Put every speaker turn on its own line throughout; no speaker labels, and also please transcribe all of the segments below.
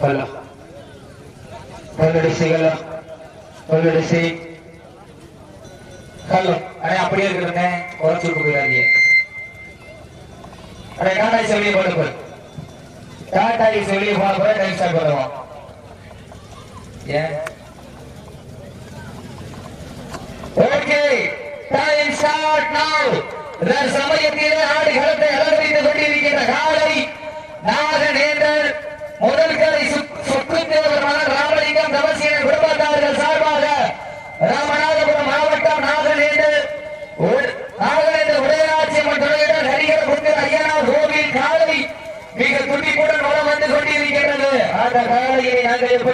கல்லா கொள்ளடிச்சு கல்லா கொள்ளடிச்சு கல்லம் அடே அப்படியே இருக்கிறேங்க குறைச்சு போயிடாதீங்க. அடே டாடா வெளியே போட்டு போய் டாடா வெளியே போன போய் டைம் ஸ்டார்ட் பண்ணுவோம். ஏன்? ஓகே டைம் ஸ்டார்ட் சமயத்திலே ஆடு களத்தை கொண்டிருக்கின்ற காலை நாகநேந்தர் முதல் கலை சொக்குத்தேவர் மகன் ராமலிங்கம் தவசியன் குடும்பத்தார்கள் சார்பாக ராமநாதபுரம் மாவட்டம் நாகநேந்தர் உட- நாகநேந்தர் உதயநாச்சியம்மன் துணையுடன் ஹரிகர புத்தர் ஐயனார் கோவில் காலை மிக துடிப்புடன் வளம் வந்து கொண்டிருக்கின்றது அந்த காலையை நாங்கள்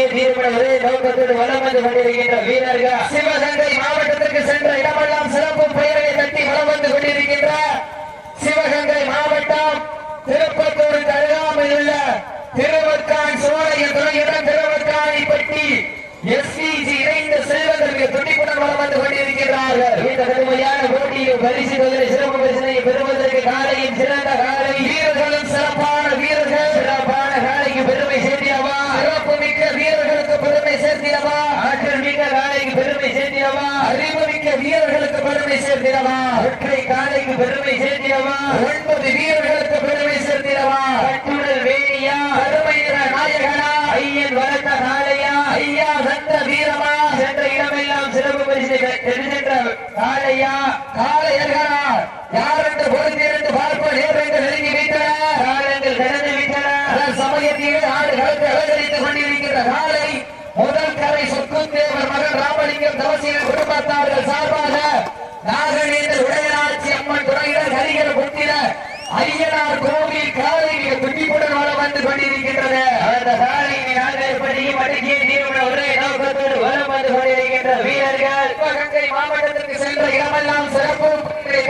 எப்படியும் அடங்கிய நோக்கத்தோடு வளம் வந்து கொண்டிருக்கின்ற வீரர்கள் சிவகங்கை மாவட்டத்திற்கு சென்ற இடமெல்லாம் சிறப்பு பெயரை தட்டி வளம் வந்து கொண்டிருக்கின்ற சிவகங்கை மாவட்டம் திருப்பத்தூருக்கு அருகாமையில் உள்ள எஸ்பிஜி செல்வதற்கு துடிப்புடன் வளம் வந்து கொண்டிருக்கிறார்கள் இந்த கடுமையான பரிசு சிறப்பு பரிசனை பெறுவதற்கு காலையும் சிறந்த காலை வீரர்களும் சிறப்பான வீரர்கள் சிறப்பான காலைக்கு பெருமை சேர்த்திடவா சிறப்பு மிக்க வீரர்களுக்கு பெருமை சேர்த்திடவா ஆற்றல் மிக்க காலைக்கு பெருமை சேர்த்திடவா? அறிவமிக்க வீரர்களுக்கு பெருமை சேர்த்திடவா? ஒற்றை காலைக்கு பெருமை சேர்த்திடவா? ஒன்பது வீரர்களுக்கு பெருமை சேர்த்திடவா? கட்டுடல் வேணியா? கருமை நாயகனா? ஐயன் வளர்த்த காலையா ஐயா சந்த வீரமா? சென்ற இடமெல்லாம் சிறப்பு பரிசு தெரிஞ்சென்ற காலையா காலையர்களா யார் என்று பொறுத்திருந்து பார்ப்போம். என்று நெருங்கி விட்டன? காலங்கள் திறந்து விட்டன? அதன் சமயத்திலே ஆடு களத்தை அலங்கரித்துக் கொண்டிருக்கின்ற காலை முதல் கரை சொக்குத்தேவர் மகன் ராமலிங்கம் குடும்பத்தார்கள் சார்பாக நாகநேந்தர் உடையராட்சி அம்மன் துறையினர் ஹரிகர புத்திர ஐயனார் கோவில் காலையில் துண்டிப்புடன் வளம் வந்து கொண்டிருக்கின்றது. அந்த காலையின் நாங்கள் எப்படியும் அடக்கிய தீர்வுட ஒரே நோக்கத்தோடு வளம் வந்து கொண்டிருக்கின்ற வீரர்கள் சிவகங்கை மாவட்டத்திற்கு சென்ற இடமெல்லாம் சிறப்பு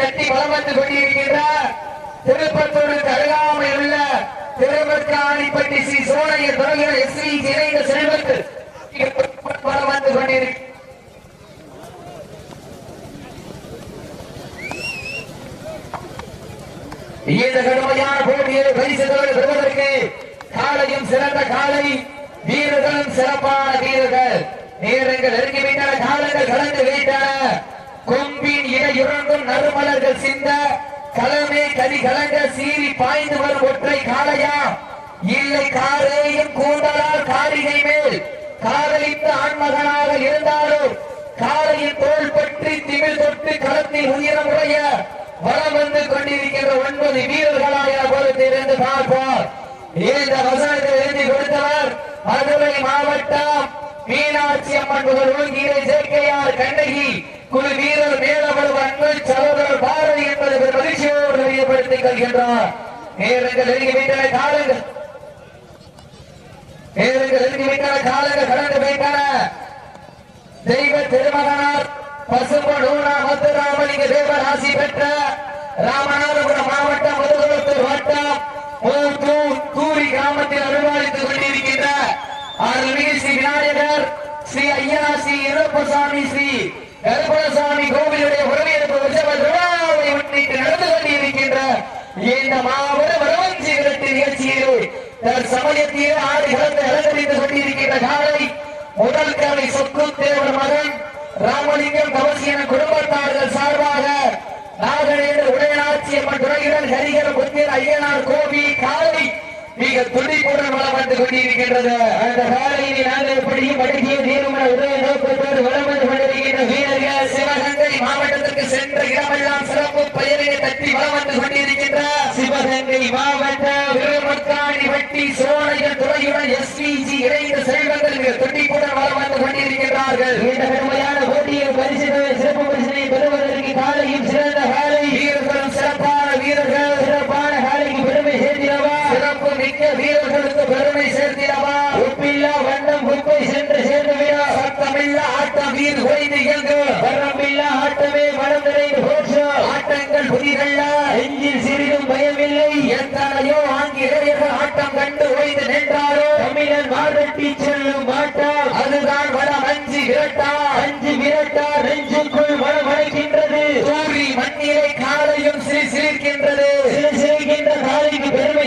கட்டி வளம் வந்து கொண்டிருக்கின்றார். திருப்பத்தூருக்கு அருகாமை உள்ள திருவற்காணிப்பட்டி ஸ்ரீ சோழைய துறையில் எஸ் வி இணைந்த செல்வத்து வளம் வந்து கொண்டிருக்கிறார் இந்த கடுமையான போட்டியை பரிசுகளை பெறுவதற்கு காலையும் சிறந்த காலை வீரர்களும் சிறப்பான வீரர்கள். நேரங்கள் நெருங்கிவிட்டன காலங்கள் கலந்து விட்டன. கொம்பின் இடையுறங்கும் நறுமலர்கள் சிந்த கலமே கலி கலங்க சீறி பாய்ந்து வரும் ஒற்றை காளையா? இல்லை காரேயும் கூந்தலால் காரிகை மேல். காதலித்த ஆண்மகனாக இருந்தாலும் காலையின் தோல் பற்றி திமிழ் தொட்டு களத்தில் உயிரம் உடைய வளம் வந்து கொண்டிருக்கின்ற ஒன்பது வீரர்களாக பொறுத்திருந்து பார்ப்போம். இந்த வசனத்தை எழுதி கொடுத்தவர் மதுரை மாவட்டம் மீனாட்சி அம்மன் புகழ் கீரை சேர்க்கையார் கண்ணகி. குழு வீரர் மேலவளவு அன்பு சகோதரர் பாரதி என்பது மகிழ்ச்சியோடு தெரியப்படுத்திக் கொள்கின்றார். நேரங்கள் எழுதிவிட்டன காலங்கள். நேரங்கள் எழுதிவிட்டன காலங்கள் கடந்து வைத்தன தெய்வ திருமகனார் பசும்பொடூரா மதுராமலிங்க தேவராசி பெற்ற ராமநாதபுரம் மாவட்டம் முதுகுளத்தூர் வட்டம் கூறி கிராமத்தில் அனுமதித்துக் கொண்டிருக்கின்ற அருள்மிகு ஸ்ரீ விநாயகர் ஸ்ரீ ஐயா ஸ்ரீ இருப்பசாமி ஸ்ரீ கருப்பணசாமி கோவிலுடைய உறவியருக்கு உற்சவ விழாவை முன்னிட்டு நடந்து கொண்டிருக்கின்ற இந்த மாபெரும் வரவஞ்சி விரட்டு நிகழ்ச்சியில் தன் சமயத்திலே ஆடு கலந்து அலங்கரித்துக் கொண்டிருக்கின்ற காலை முதல் கலை சொத்து தேவர் மகன் ராமலிங்கம் தவசியன குடும்பத்தார்கள் சார்பாக நாகநேந்தர் உடையாட்சி அம்மன் துறையுடன் ஹரிகர புத்திர ஐயனார் கோபி கால நீங்கள் துடிப்புடன் வளம் வந்து கொண்டிருக்கின்றது அந்த சாலையை நாங்கள் எப்படியும் அடக்கிய தீர்மான உதய நோக்கத்தோடு வளம் கொண்டிருக்கின்ற வீரர்கள் சிவகங்கை மாவட்டத்திற்கு சென்ற இடமெல்லாம் சிறப்பு பெயரை தட்டி வளம் கொண்டிருக்கின்ற சிவகங்கை மாவட்டம் திருமக்காணி வட்டி சோழையர் துறையுடன் எஸ்பிஜி இணைந்த செல்வங்கள் மிக துடிப்புடன் வளம் வந்து கொண்டிருக்கின்றார்கள் இந்த கடுமையான போட்டியை பரிசு சிறப்பு பரிசனை பெறுவதற்கு காலையும் சிறந்த காலை வீரர்களும் சிறப்பான வீரர்கள் சிறப்பான காலைக்கு பெருமை சேர்த்திடவா சிறப்பு வீரர்களுக்கு பெருமை சேர்த்திடவா? உப்பில்லா வண்ணம் குப்பை சென்று சேர்ந்து விடா சத்தமில்லா ஆட்டம் வீர் குறைந்து இயங்கு. வரம்பில்லா ஆட்டமே மனம் நிறைந்து போற்று. ஆட்டங்கள் புதிதல்ல நெஞ்சில் சிறிதும் பயமில்லை. எத்தனையோ ஆங்கிலேயர்கள் ஆட்டம் கண்டு ஓய்ந்து நின்றாரோ தமிழன் மாரட்டி செல்லும் மாட்டார் அதுதான் வளம் அஞ்சு விரட்டா. அஞ்சு விரட்டா நெஞ்சுக்குள் வளம் சூரி மண்ணிலை காலையும் சிறு சிரிக்கின்றது சிறு சிரிக்கின்ற காலைக்கு பெருமை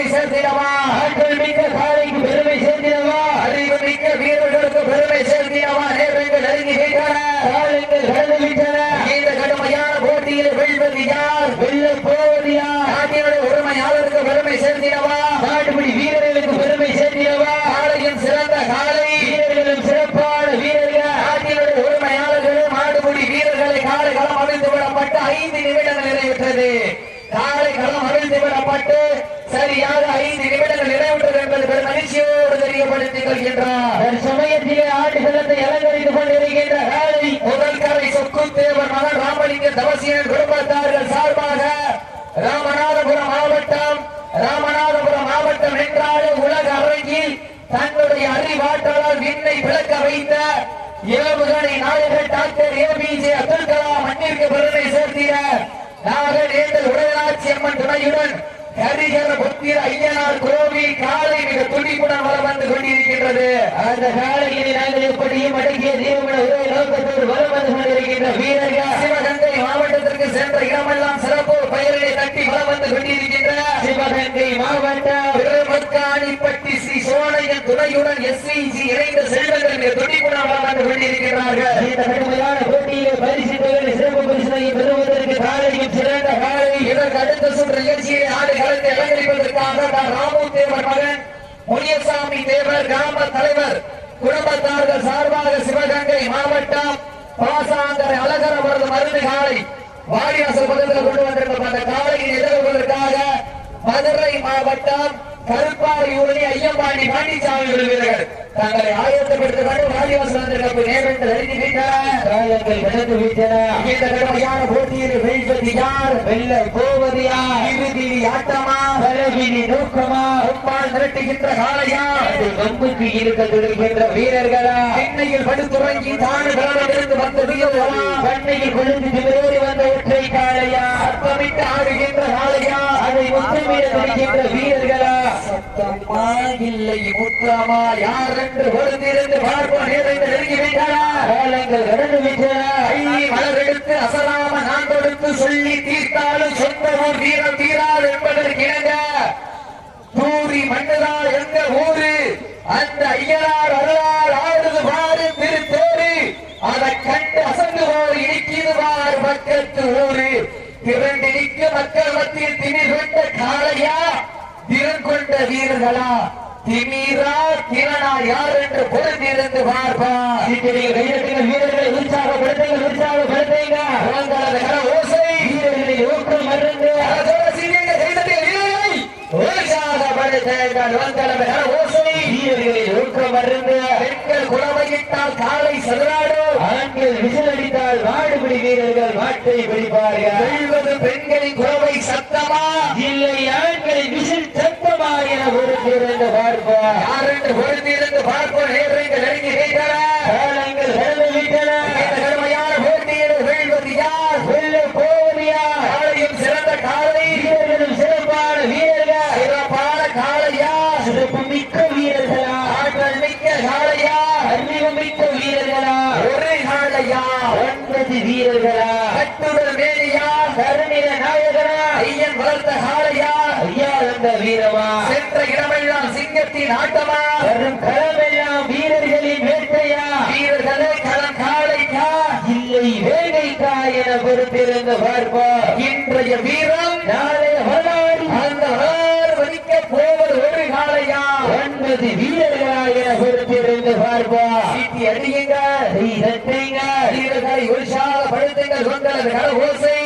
பெருமை சேர்த்திடவா? ஆற்றல் மிக்க சாலைக்கு பெருமை சேர்த்திடவா? அறிவு மிக்க வீரர்களுக்கு பெருமை சேர்த்திடவா? நேரங்கள் நெருங்கி விட்டன
சாலைகள் கடந்து விட்டன
இந்த கடுமையான போட்டியில் வெல்வது யார்?
வெல்ல போவது யார்?
நாட்டினுடைய உரிமையாளருக்கு பெருமை சேர்த்திடவா?
நாட்டுப்படி வீரர்களுக்கு பெருமை சேர்த்திடவா?
சாலையின் சிறந்த காலை
வீரர்களும் சிறப்பான வீரர்கள்.
நாட்டினுடைய உரிமையாளர்களும் நாடுபடி வீரர்களை காலை களம் அமைத்து விடப்பட்ட ஐந்து நிமிடங்கள் நிறைவேற்றது. காலை களம் அமைத்து விடப்பட்டு சரியாக ஐந்து நிமிடங்கள் நிறைவேற்றது என்பது பெரும் மகிழ்ச்சியோடு தெரியப்படுத்திக் கொள்கின்றார்.
சமயத்திலே ஆட்டுகளத்தை அலங்கரித்துக் கொண்டிருக்கின்ற காலை
முதல் கரை சொக்கு தேவர் மகன் ராமலிங்க தவசியன் குடும்பத்தார்கள் சார்பாக ராமநாதபுரம் மாவட்டம் ராமநாதபுரம் மாவட்டம் என்றாலே உலக அரங்கில் தன்னுடைய அறிவாற்றலால் விண்ணை விளக்க வைத்த ஏவுகணை நாயகர் doctor A P J Abdul Kalam மண்ணிற்கு பெருமை சேர்த்திட நாகர் ஏந்தல் உடையராட்சி அம்மன் துணையுடன் ஹரிகர புத்திர ஐயனார் கோவில் காலை மிக துடிப்புடன் வர வந்து கொண்டிருக்கின்றது.
அந்த காலையில் நாங்கள் எப்படியும் அடங்கிய தீர்மன ஒரே நோக்கத்தோடு வர வந்து கொண்டிருக்கின்ற வீரர்கள்
சிவகங்கை மாவட்டத்திற்கு சென்ற இடமெல்லாம் சிறப்பு பெயர்களை தட்டி வர வந்து கொண்டிருக்கின்ற
சிவகங்கை மாவட்டம்
திருமக்காணிப்பட்டி ஸ்ரீ சோழையன் துணையுடன் எஸ்விஜி இணைந்த செல்வங்கள் மிக துடிப்புடன் வர வந்து கொண்டிருக்கிறார்கள்
இந்த கடுமையான போட்டியிலே பரிசு தொகையை சிறப்பு பரிசனை பெறுவதற்கு சிறந்த
இதற்கு அடுத்த சுற்று நிகழ்ச்சியை அலங்கரிப்பதற்காக ராமு தேவர் மகன் முனியசாமி தேவர் கிராம தலைவர் குடும்பத்தார்கள் சார்பாக சிவகங்கை மாவட்டம் பாசாங்கரை அழகர அவரது மருந்து காலை வாடிவாசல் பக்கத்தில் கொண்டு வந்திருக்கும் அந்த காலையை எதிர்கொள்வதற்காக மதுரை மாவட்டம் கருப்பாரி ஊரணி ஐயம்பாண்டி பாண்டிச்சாமி விரும்புகிறார்கள் தங்களை ஆயத்தப்படுத்திக் கொண்டு வாடிவாசல் வந்திருக்கும் நேரத்தில் அறிந்திருக்கிறார்
காயங்கள் கடந்து விட்டன.
இந்த கடுமையான போட்டியில் வெல்வது யார்?
வெல்ல போவது யார்?
ஆட்டமா?
பலவினி நோக்கமா?
அம்மாள் மிரட்டுகின்ற காளையா?
அது வம்புக்கு இருக்க துடிக்கின்ற வீரர்களா?
சென்னையில் படுத்துறங்கி தானு இருந்து வந்த வீரர்களா?
பண்ணையில் கொழுந்து திமிரோடி வந்த ஒற்றை காளையா?
அர்ப்பமிட்டு ஆடுகின்ற காளையா?
அதை முத்தமிட துடிக்கின்ற வீரர்களா?
சத்தம்மா இல்லை முத்தமா? யார் என்று பொழுதிருந்து பார்ப்போம். நேரங்கள் நெருங்கிவிட்டனா
காலங்கள் கடந்து விட்டன
ஐ மலரெடுத்து அசலாம நான் கொடுத்து சொல்லி தீர்த்தாலும் சொந்த ஊர் வீரம் தீராது என்பதற்கு இணங்க தூரி ஊரு? அந்த ஐயனார் அருளால் ஆடுது பாரு திருத்தேரு அதை கண்டு ஊரு. மக்கள் மத்தியில் திமிர் கொண்ட காளையா? திறன் கொண்ட வீரர்களா? திமிரா திறனா யார் என்று பொருந்திருந்து பார்ப்பா
வீரர்களை உற்சாகப்படுத்துங்கள் உற்சாகப்படுத்துங்க
கர ஓசை.
வீரர்களை ஊக்கம் மருந்து
வீரர்களை
வீரர்களை
காலை சதுராடும்
ஆண்கள் விசில் அடித்தால் மாடுபிடி வீரர்கள் மாட்டை பிடிப்பார்கள்.
பெண்களின் குலவை சத்தமா?
இல்லை ஆண்களின் விசில் சத்தமா என பொறுத்திருந்து பார்ப்போம்.
யார் என்று பொருந்திருந்து பார்ப்போம்? நேரங்கள் நெருங்கி வைக்கிற
காலங்கள் விட்டன
இந்த கடுமையான போட்டியில் வெல்வது யார்?
வெல்ல யார்
காலையும் சிறந்த காலை.
வீரர்களும் சிறப்பான வீரர்கள்.
சிறப்பான காளையா?
சிறப்பு மிக்க வீரர்களா.
ஆற்றல் மிக்க காளையா?
அறிவு மிக்க வீரர்களா.
ஒரு காளையா?
ஒன்பது வீரர்களா.
கட்டுடல் மேலியா
கருணில நாயகனா?
ஐயன் வளர்த்த
ஐயா அந்த வீரமா
சென்ற இடமெல்லாம் சிங்கத்தின் ஆட்டமா?
வரும் களமெல்லாம் வீரர்களின் வேட்டையா?
வீரர்களே களம் காளையா
இல்லை வேகைக்கா என பொறுத்திருந்து பார்ப்போம்.
இன்றைய வீரம்?
நாளைய வரலாறு?
அந்த வரலாறு வலிக்க போவது ஒரு காளையா?
ஒன்பது வீரர்களா என பொறுத்திருந்து பார்ப்போம்.
சீட்டி அடியுங்க
செய்தத்தைங்க
வீரர்களை உற்சாகப்படுத்துங்கள் உங்களது கல ஓசை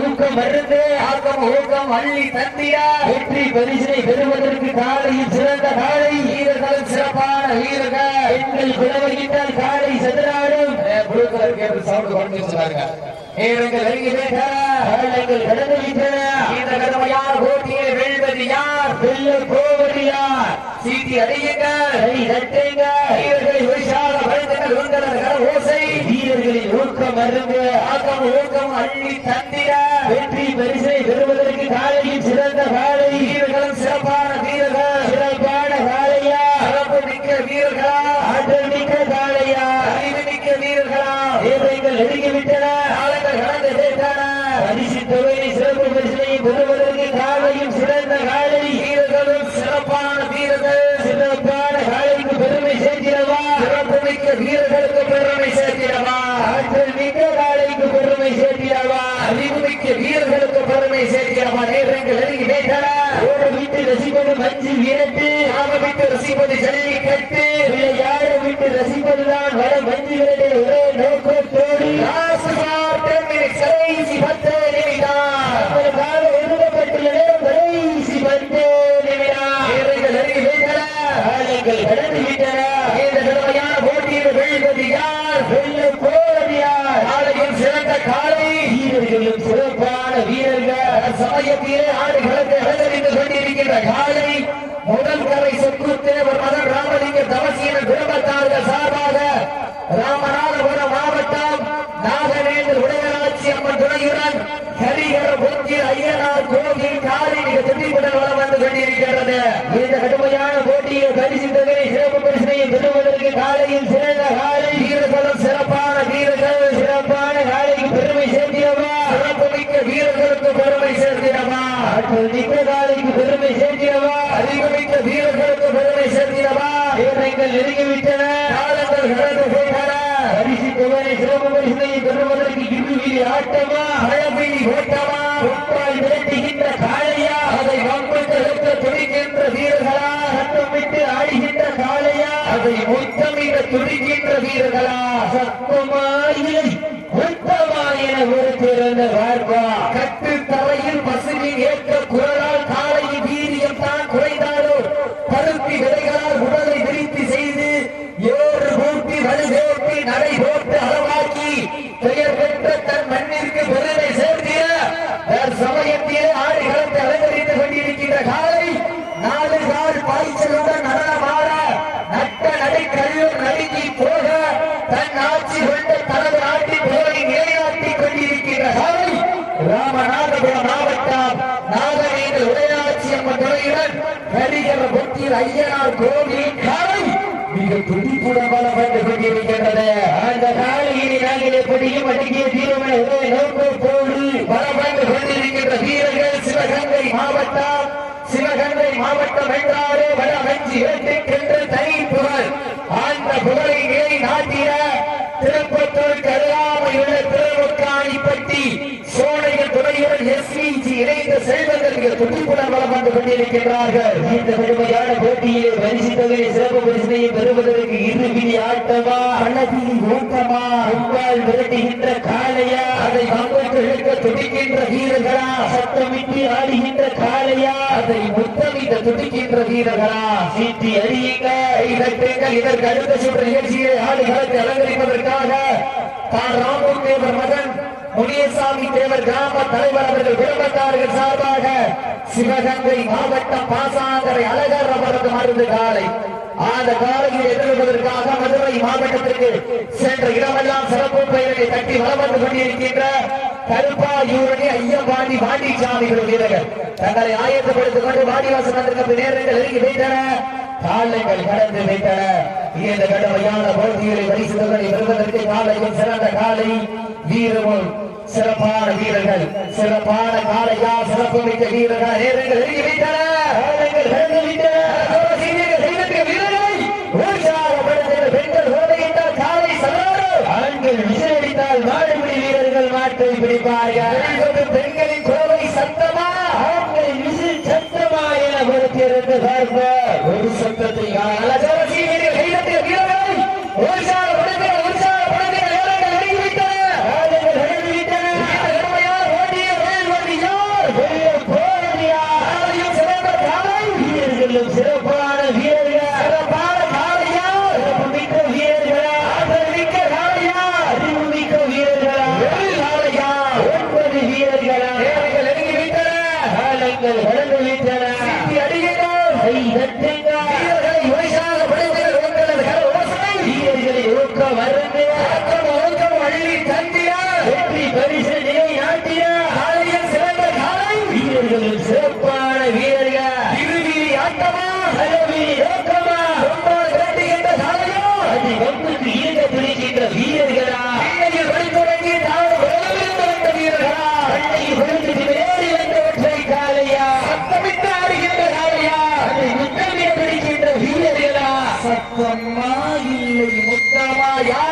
ஊக்கம் மருந்து
ஆக்கம் ஊக்கம் அள்ளி தந்திட
வெற்றி பரிசினை பெறுவதற்கு காலையில் சிறந்த காலை.
வீரர்களும் சிறப்பான வீரர்கள்.
பெண்கள் குலவகித்தால் காலை சதுராடும்.
ப்ளூ கலர் கேபிள் சவுண்ட் குறைஞ்சு வச்சிருக்காங்க நேரங்கள் நெருங்கி விட்டன.
காலங்கள் கடந்து விட்டன
இந்த கடுமையான போட்டியை வெல்வது யார்?
வெல்ல போவது யார்?
சீட்டி அடியுங்கள்.
செய்தத்தைங்க
வீரர்களை உங்களது ஓசை
ஊக்கம் மருந்து
ஆக்கம் ஊக்கம் அள்ளி தந்திட.
வெற்றி பரிசை பெறுவதற்கு காலையில் சிறந்த காலை.
வீரர்களும் சிறப்பான வீரர்கள்.
சிறப்பான காலையா?
சிறப்பு மிக்க வீரர்களா?
ஆற்றல் மிக்க காலையா?
அறிவு மிக்க வீரர்களா?
தேவைகள் நெருங்கிவிட்டன
காலங்கள் கடந்து விட்டன
பரிசு தொகையை சிறப்பு பரிசினை பெறுவதற்கு காலையும் சிறந்த காலை
வீரர்களும் சிறப்பான வீரர்கள்
சிறப்பான காலைக்கு பெருமை சேர்க்கிறவா
சிறப்பு மிக்க வீரர்களுக்கு பெருமை சேர்க்கிறவா
ஆற்றல் மிக்க காலைக்கு பெருமை சேர்க்கிறவா
அறிவு மிக்க வீரர்கள் இருக்கிறவா நேரங்கள் நெருங்கி வைத்தன
ஓட விட்டு நெஞ்சில் வீரத்து விரட்டு
நாம விட்டு ரசிப்பது ஜல்லிக்கட்டு
யாரை விட்டு ரசிப்பதுதான் வர மஞ்சு ஒரே நோக்கத்தோடு.
கடைசி பத்து நிமிடம்.
அவர்களுக்காக நேரம் கடைசி பத்து நிமிடம்.
நேரங்கள்
கடந்து விட்டன.
இந்த கடுமையான போட்டியில் வெல்வது யார்?
வெல்ல போவது யார்?
நாளையும் சிறந்த காலை
வீரர்களும் சிறப்பான வீரர்கள்.
சமயத்திலே ஆடுகளத்தை அலங்கரித்துக் கொண்டிருக்கின்ற காலை கரை சொற்குத்தேவர் மகன் ராமலிங்க தவசீன குடும்பத்தார்கள் சார்பாக ராமநாதபுரம் மாவட்டம் நாகவேந்தர் உடையராட்சி அம்மன் துணையுடன் ஹரிஹர பூஜ்ய ஐயனார் கோவில் காலை மிக துடிப்புடன் வளம் வந்து கொண்டிருக்கிறது
இந்த கடுமையான போட்டியில் பரிசு சிறப்பு பரிசனையும் பெறுவதற்கு காலையில் சிறந்த காலை
வீரர்களும் சிறப்பான வீரர்கள்
சிறப்பான காலைக்கு பெருமை சேர்க்கிறவா
சிறப்புமிக்க வீரர்களுக்கு பெருமை சேர்க்கிறவா
ஆற்றல் மிக்க காலைக்கு பெருமை சேர்க்கிறவா
அறிவுமிக்க வீரர்களுக்கு பெருமை சேர்க்கிறவா
நேரங்கள் நெருங்கிவிட்டன. பரிசு தொகை சிறப்பு பரிசனையும் பெறுவதற்கு இறுதி ஆட்டமா?
மழை ஓட்டமா?
உப்பால் விரட்டுகின்ற காளையா?
அதை வம்பிட்டு எடுக்க துடிக்கின்ற வீரர்களா?
சத்தமிட்டு ஆடுகின்ற காளையா?
அதை முத்தமிட துடிக்கின்ற வீரர்களா?
சத்தமா இல்லை முத்தமா என ஒரு திறந்த பார்ப்பா
கட்டு தரையில் பசுவின் ஏற்ற குரலால் காலையின் வீரியம் தான் குறைந்தாலோ பருத்தி விதைகளால் உடலை விரித்து செய்து ஏறு பூட்டி வலுவேற்றி நடை போட்டு அளவாக்கி பெயர் பெற்ற தன் மண்ணிற்கு பெருமை சேர்த்திய சமயத்திலே ஆடுகளத்தை அலங்கரித்துக் கொண்டிருக்கின்ற காலை நாலு கால் பாய்ச்சலுடன் நடனமாட நட்ட நடை கல்லூர் நடுங்கி போக தன் ஆட்சி கொண்ட தனது நாட்டின் புகழை நிலைநாட்டிக் கொண்டிருக்கின்ற காலை ராமநாதபுரம் மாவட்டம் நாகவேந்தர் உடையாட்சி அம்மன் துறையுடன் ஹரிகர பொத்தியில் ஐயனார் கோவில் காலை மிக துடிப்புடன் பலப்பட்டு கொண்டிருக்கின்றது
அந்த காலையினை நாங்கள் எப்படியும் அடங்கிய தீரமே ஒரே நோக்கத்தோடு
வளம் வந்து கொண்டிருக்கின்ற வீரர்கள் சிவகங்கை மாவட்டம் சிவகங்கை மாவட்டம் என்றாலே வட வஞ்சி இரண்டுக்கென்று தனி புகழ் அந்த புகழை நிலை நாட்டிய திருப்பத்தூருக்கு அருகாமையுள்ள திருமுக்காணிப்பட்டி சோழைகள் துணையுடன் எஸ்விஜி இணைந்த செல்வங்கள் மிக துடிப்புடன் வளம் வந்து கொண்டிருக்கின்றார்கள்.
இந்த கடுமையான போட்டியிலே பரிசு சிறப்பு பரிசனையை பெறுவதற்கு இறுதி ஆட்டமா?
பள்ளத்தில் ஓட்டமா?
உப்பால் விரட்டுகின்ற காளையா?
அதை பங்கேற்று துடிக்கின்ற வீரர்களா?
சத்தமிட்டு ஆடுகின்ற காளையா?
அதை முத்தமிட்ட துடிக்கின்ற வீரர்களா?
சீட்டி அறியுங்க.
இதற்கு இதற்கு அடுத்த சுற்று நிகழ்ச்சியை ஆடுகளத்தை அலங்கரிப்பதற்காக தான் ராமூர் தேவர் மகன் முனியசாமி தேவர் கிராம தலைவர் அவர்கள் குடும்பத்தார்கள் சார்பாக சிவகங்கை மாவட்டம் பாசாங்கரை அழகர் அவரது மருந்து காலை. அந்த காலையில் எதிர்ப்பதற்காக மதுரை மாவட்டத்திற்கு சென்ற இடமெல்லாம் சிறப்பு பெயரை தட்டி வளம் வந்து கொண்டிருக்கின்ற கருப்பாயூரணி ஐயம்பாண்டி பாண்டிச்சாமி வீரர்கள். தங்களை ஆயத்தப்படுத்திக் கொண்டு வாடிவாசம் வந்திருக்க நேரங்கள் நெருங்கி வைத்தன காலைகள் கடந்து வைத்தன. இந்த கடுமையான போட்டிகளை பரிசு தொகை பெறுவதற்கு காலையில் சிறந்த காலை வீரமும் சிறப்பான வீரர்கள். சிறப்பான காலையா சிறப்பு மிக்க வீரர்கள் நேரங்கள் நெருங்கி வைத்தன பெண்களின் கோவை சத்தமா?
ஆண்கள் விசில் சத்தமா என பொறுத்திருந்து பார்ப்பார்
ஒரு சத்தத்தை
ஒழுக்க
வறுமை ஒழுக்க வள்ளி தந்தியா?
வெற்றி பரிசு நிலை நாட்டியா
காலையில் சிறந்த காலை?
வீரர்களும் சிறப்பான வீரர்கள்.
இறுதி ஆட்டமா?
அழவி நோக்கமா
ரொம்ப கட்டுகின்ற காலையோ?
அது ஒன்றுக்கு ஈர்க்க துணிக்கின்ற வீரர்களா?
வீரர்கள் வழித்தொடங்கி தாழ் உலகிருந்து வந்த வீரர்களா?
அன்னையில் விழுந்து விளையாடி வந்தவற்றை காலையா?
சத்தமிட்டு ஆடுகின்ற காலையா?
அதை முத்தமிட பிடிக்கின்ற
வீரர்களா? சத்தம்மா இல்லை ನಮ್ಮ ಯಾವ